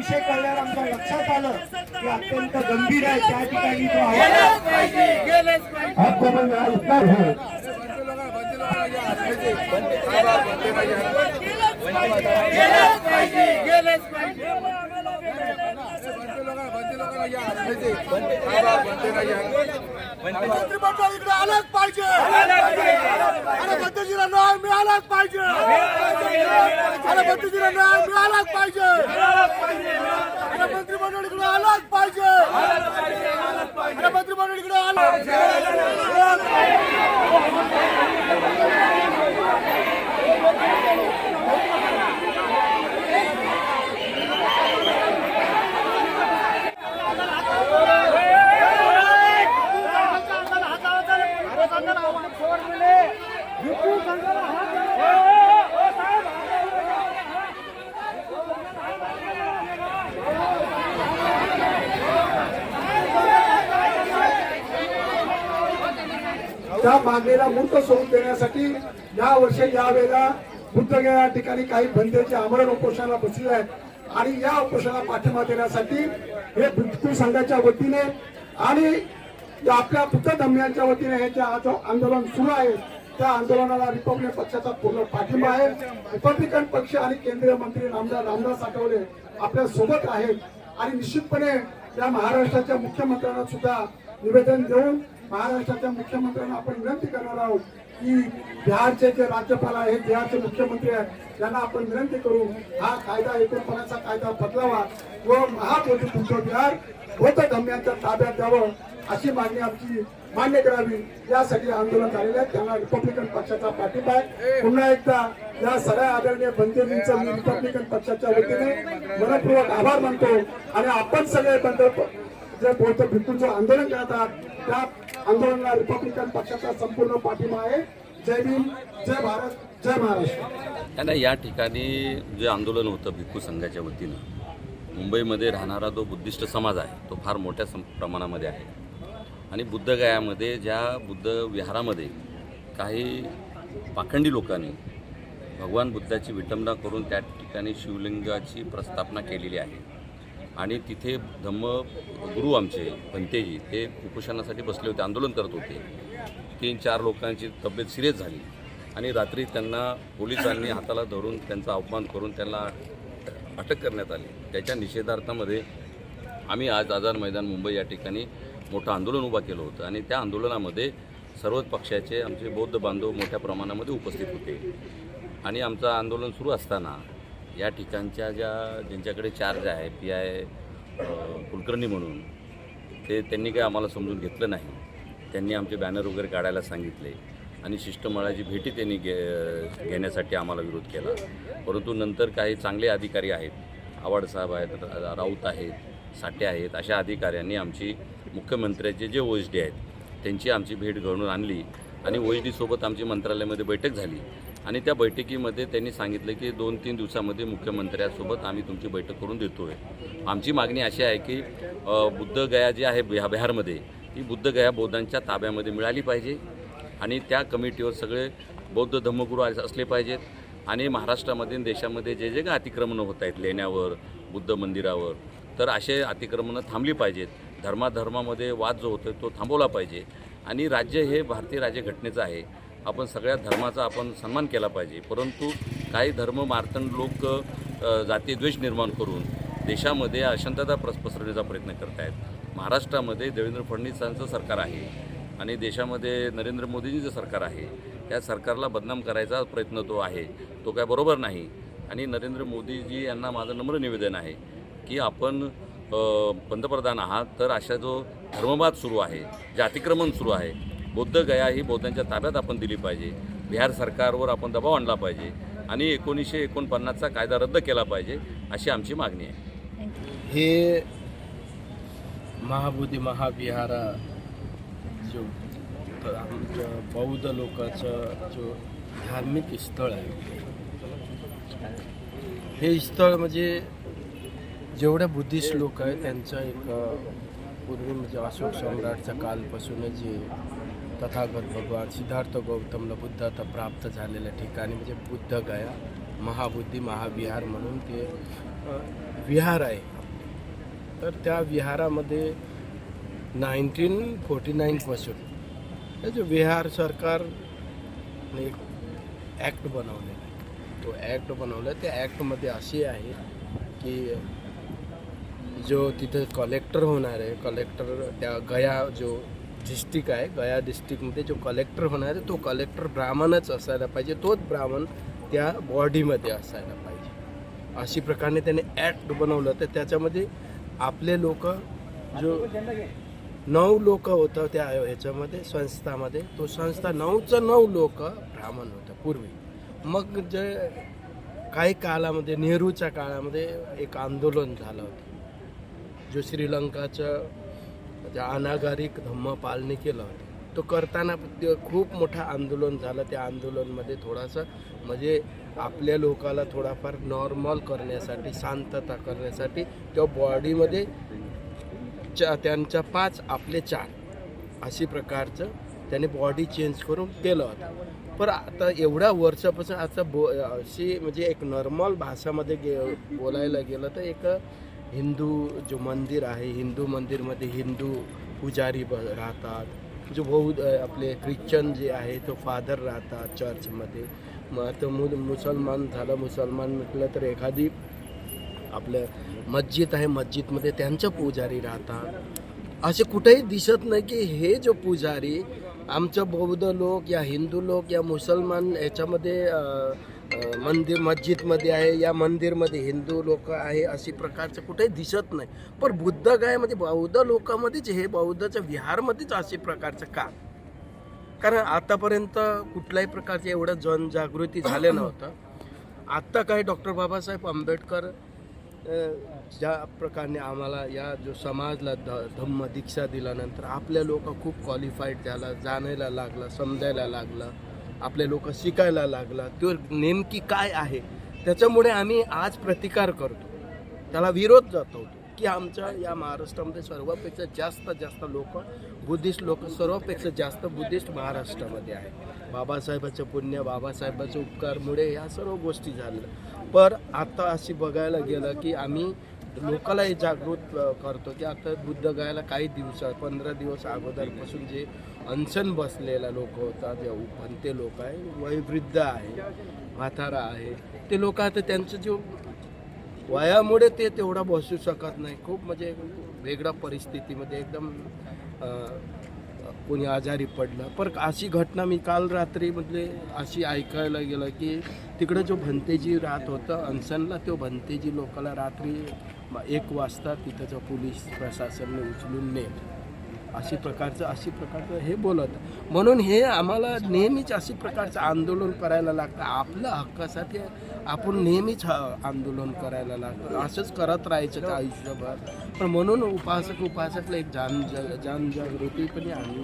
विषय कळल्यावर आमच्या लक्षात आलं की अत्यंत गंभीर आहे त्या ठिकाणी है मंत्रिमंडळ इकडे आलंच पाहिजे अरे भद्रजीला न्याय मिळालाच पाहिजे अरे भद्रजीला न्याय मिळालाच पाहिजे अरे मंत्रिमंडळ इकडे आलाच पाहिजे अरे मंत्रिमंडळ इकडे आलं त्या मागणीला मूर्त स्वरूप देण्यासाठी या वर्षी यावेळेला बुद्धगया या ठिकाणी काही बंदेचे आमरण उपोषणाला बसले आहेत. आणि या उपोषणाला पाठिंबा देण्यासाठी हे भिक्खू संघाच्या वतीने आणि आपल्या बुद्ध धम्यांच्या वतीने हे जे आज आंदोलन सुरू आहे त्या आंदोलनाला रिपब्लिक पक्षाचा पूर्ण पाठिंबा आहे. रिपब्लिकन पक्ष आणि केंद्रीय मंत्री रामदास रामदास आठवले आपल्यासोबत आहेत. आणि निश्चितपणे या महाराष्ट्राच्या मुख्यमंत्र्यांना सुद्धा निवेदन देऊन महाराष्ट्राच्या मुख्यमंत्र्यांना आपण विनंती करणार आहोत की बिहारचे जे राज्यपाल आहेत बिहारचे मुख्यमंत्री आहेत त्यांना आपण विनंती करू हा कायदा एकोणपणाचा कायदा बदलावा व महापोटी तुमचं बिहार होत धम्यांच्या ताब्यात द्यावं अशी मागणी आमची मान्य करावी. यासाठी आंदोलन झालेलं आहे. त्यांना रिपब्लिकन पक्षाचा पाठिंबा आहे. पुन्हा एकदा या सगळ्या आदरणीय बंधूंचं मी रिपब्लिकन पक्षाच्या वतीने मनपूर्वक आभार मानतो आणि आपण सगळे बंद जे बौद्ध भिक्खूंचं आंदोलन करतात त्या आंदोलनाला रिपब्लिकन पक्षाचा संपूर्ण पाठिंबा आहे. जय भीम जय भारत जय महाराष्ट्र. त्यांना या ठिकाणी जे आंदोलन होतं भिक्खू संघाच्या वतीनं मुंबईमध्ये राहणारा जो बुद्धिस्ट समाज आहे तो फार मोठ्या सम प्रमाणामध्ये आहे. आणि बुद्धगयामध्ये ज्या बुद्ध विहारामध्ये काही पाखंडी लोकांनी भगवान बुद्धाची विटंबना करून त्या ठिकाणी शिवलिंगाची प्रस्थापना केलेली आहे आणि तिथे धम्म गुरु आमचे पंतेजी ते उपोषणासाठी बसले होते आंदोलन करत होते. तीन चार लोकांची तब्येत सिरियस झाली. आणि रात्री त्यांना पोलिसांनी हाताला धरून त्यांचा अपमान करून त्यांना अटक करण्यात आली. त्याच्या निषेधार्थामध्ये आम्ही आज आझाद मैदान मुंबई या ठिकाणी मोठं आंदोलन उभा केलं होतं. आणि त्या आंदोलनामध्ये सर्वच पक्षाचे आमचे बौद्ध बांधव मोठ्या प्रमाणामध्ये उपस्थित होते. आणि आमचं आंदोलन सुरू असताना या ठिकाणच्या ज्या ज्यांच्याकडे चार्ज आहे पी आय कुलकर्णी म्हणून ते त्यांनी काही आम्हाला समजून घेतलं नाही. त्यांनी आमचे बॅनर वगैरे काढायला सांगितले आणि शिष्टमंडळाची भेटी त्यांनी घे घेण्यासाठी आम्हाला विरोध केला. परंतु नंतर काही चांगले अधिकारी आहेत आवाडसाहेब आहेत राऊत आहेत साठे आहेत अशा अधिकाऱ्यांनी आमची मुख्यमंत्र्याचे जे ओ एस डी आहेत त्यांची आमची भेट घडून आणली आणि ओ एस डीसोबत आमची मंत्रालयामध्ये बैठक झाली. आणि त्या बैठकीमध्ये त्यांनी सांगितलं की दोन तीन दिवसामध्ये मुख्यमंत्र्यांसोबत आम्ही तुमची बैठक करून देतो आहे आमची मागणी अशी आहे की बुद्धगया जी आहे बिहा बिहारमध्ये ती बुद्धगया बौद्धांच्या ताब्यामध्ये मिळाली पाहिजे आणि त्या कमिटीवर सगळे बौद्ध धम्मगुरू अस- असले पाहिजेत आणि महाराष्ट्रामध्ये देशामध्ये जे जे काय अतिक्रमणं होत आहेत लेण्यावर बुद्ध मंदिरावर तर असे अतिक्रमणं थांबली पाहिजेत. धर्माधर्मामध्ये वाद जो होतो तो थांबवला पाहिजे. आणि राज्य हे भारतीय राज्यघटनेचं आहे. आपण सगळ्या धर्माचा आपण सन्मान केला पाहिजे. परंतु काही धर्म मार्तंड लोक जातीद्वेष निर्माण करून देशामध्ये अशांतता प्रस पसरवण्याचा प्रयत्न करत आहेत महाराष्ट्रामध्ये देवेंद्र फडणवीसांचं सरकार आहे आणि देशामध्ये नरेंद्र मोदींचं सरकार आहे. त्या सरकारला बदनाम करायचा प्रयत्न तो आहे. तो काय बरोबर नाही. आणि नरेंद्र मोदीजी यांना माझं नम्र निवेदन आहे की आपण पंतप्रधान आहात तर अशा जो धर्मवाद सुरू आहे जे अतिक्रमण सुरू आहे बौद्ध गया ही बौद्धांच्या ताब्यात आपण दिली पाहिजे. बिहार सरकारवर आपण दबाव आणला पाहिजे आणि एकोणीसशे एकोणपन्नासचा कायदा रद्द केला पाहिजे अशी आमची मागणी आहे. हे महाबोधी महाविहार जो बौद्ध लोकाचं जो धार्मिक स्थळ आहे हे स्थळ म्हणजे जेवढ्या बुद्धिस्ट लोक आहेत त्यांचं एक पूर्वी म्हणजे अशोक सम्राटच्या कालपासूनच जे तथागत भगवान सिद्धार्थ गौतमला बुद्धाता प्राप्त झालेल्या ठिकाणी म्हणजे बुद्ध गया महाबुद्धी महाविहार म्हणून ते विहार आहे. तर त्या विहारामध्ये नाईन्टीन फोर्टी नाईनपासून हे म्हणजे जो विहार सरकारने एक ॲक्ट बनवलेला आहे. तो ॲक्ट बनवला त्या ॲक्टमध्ये असे आहे की जो तिथे कलेक्टर होणार आहे कलेक्टर त्या गया जो डिस्ट्रिक्ट आहे गया डिस्ट्रिक्टमध्ये जो कलेक्टर होणार आहे तो कलेक्टर ब्राह्मणच असायला पाहिजे. तोच ब्राह्मण त्या बॉडीमध्ये असायला पाहिजे. अशी प्रकारे त्याने ॲक्ट बनवलं. तर त्याच्यामध्ये आपले लोक जो नऊ लोक होतं त्या ह्याच्यामध्ये संस्थामध्ये तो संस्था नऊचं नऊ लोक ब्राह्मण होतं पूर्वी. मग जे काही काळामध्ये नेहरूच्या काळामध्ये एक आंदोलन झालं होतं. जो श्रीलंकाचं त्या अनागारिक धम्म पालने केलं. होतं तो करताना खूप मोठं आंदोलन झालं. त्या आंदोलनमध्ये थोडासा म्हणजे आपल्या लोकाला थोडाफार नॉर्मल करण्यासाठी शांतता करण्यासाठी त्या बॉडीमध्ये चा त्यांच्या पाच आपले चार अशी प्रकारचं त्याने बॉडी चेंज करून केलं होतं. पण आता एवढ्या वर्षापासून आता बो अशी म्हणजे एक नॉर्मल भाषामध्ये गे बोलायला गेलं तर एक हिंदू जो मंदिर आहे हिंदू मंदिरमध्ये हिंदू पुजारी ब राहतात. जो बौद्ध आपले ख्रिश्चन जे आहे तो फादर राहतात चर्चमध्ये मग तो मु मुसलमान झालं मुसलमान म्हटलं तर एखादी आपलं मस्जिद आहे मस्जिदमध्ये त्यांच्या पुजारी राहतात. असे कुठेही दिसत नाही की हे जो पुजारी आमचं बौद्ध लोक या हिंदू लोक या मुसलमान याच्यामध्ये मंदिर मस्जिदमध्ये आहे या मंदिरमध्ये हिंदू लोक आहे अशी प्रकारचं कुठेही दिसत नाही. पण बुद्ध गायामध्ये बौद्ध लोकांमध्येच हे बौद्धच्या विहारमध्येच अशी प्रकारचं का? कारण आतापर्यंत कुठल्याही प्रकारचं एवढं जनजागृती झालं नव्हतं. आत्ता काही डॉक्टर बाबासाहेब आंबेडकर ज्या प्रकारे आम्हाला या जो समाजला ध धम्म दीक्षा दिल्यानंतर आपले लोक खूप क्वालिफाईड झाला जाणायला लागला समजायला लागलं. आपले लोक शिकायला लागला तो नेमकी काय आहे? त्याच्यामुळे आम्ही आज प्रतिकार करतो. त्याला विरोध जातो की आमच्या या महाराष्ट्रामध्ये सर्वापेक्षा जास्त जास्त लोक बुद्धिस्ट लोक सर्वापेक्षा जास्त बुद्धिस्ट महाराष्ट्रामध्ये आहे बाबासाहेबाचं पुण्य बाबासाहेबाच्या उपकारमुळे ह्या सर्व गोष्टी झाल्या. पर आता अशी बघायला गेलं की आम्ही लोकालाही जागृत करतो की आता बुद्ध गायला काही दिवस पंधरा दिवस अगोदरपासून जे अनशन बसलेला लोक होतात जे भंते लोक आहे वयवृद्ध आहे म्हातारा आहे ते लोक आता त्यांचं जो वयामुळे ते तेवढा बसू शकत नाही. खूप म्हणजे वेगळ्या परिस्थितीमध्ये एकदम कोणी आजारी पडलं. पण अशी घटना मी काल रात्री म्हणजे अशी ऐकायला गेलं की तिकडं जो भंतेजी राहत होतं अनसनला तो भंतेजी लोकाला रात्री एक वाजता तिथं पोलीस प्रशासनने उचलून नेलं. अशी प्रकारचं अशी प्रकारचं हे बोलत. म्हणून हे आम्हाला नेहमीच अशी प्रकारचं आंदोलन करायला लागतं. आपल्या हक्कासाठी आपण नेहमीच आंदोलन करायला लागतं. असंच करत राहायचं आयुष्यभर. पण म्हणून उपासक उपासकला एक जान जनजागृती पण आणली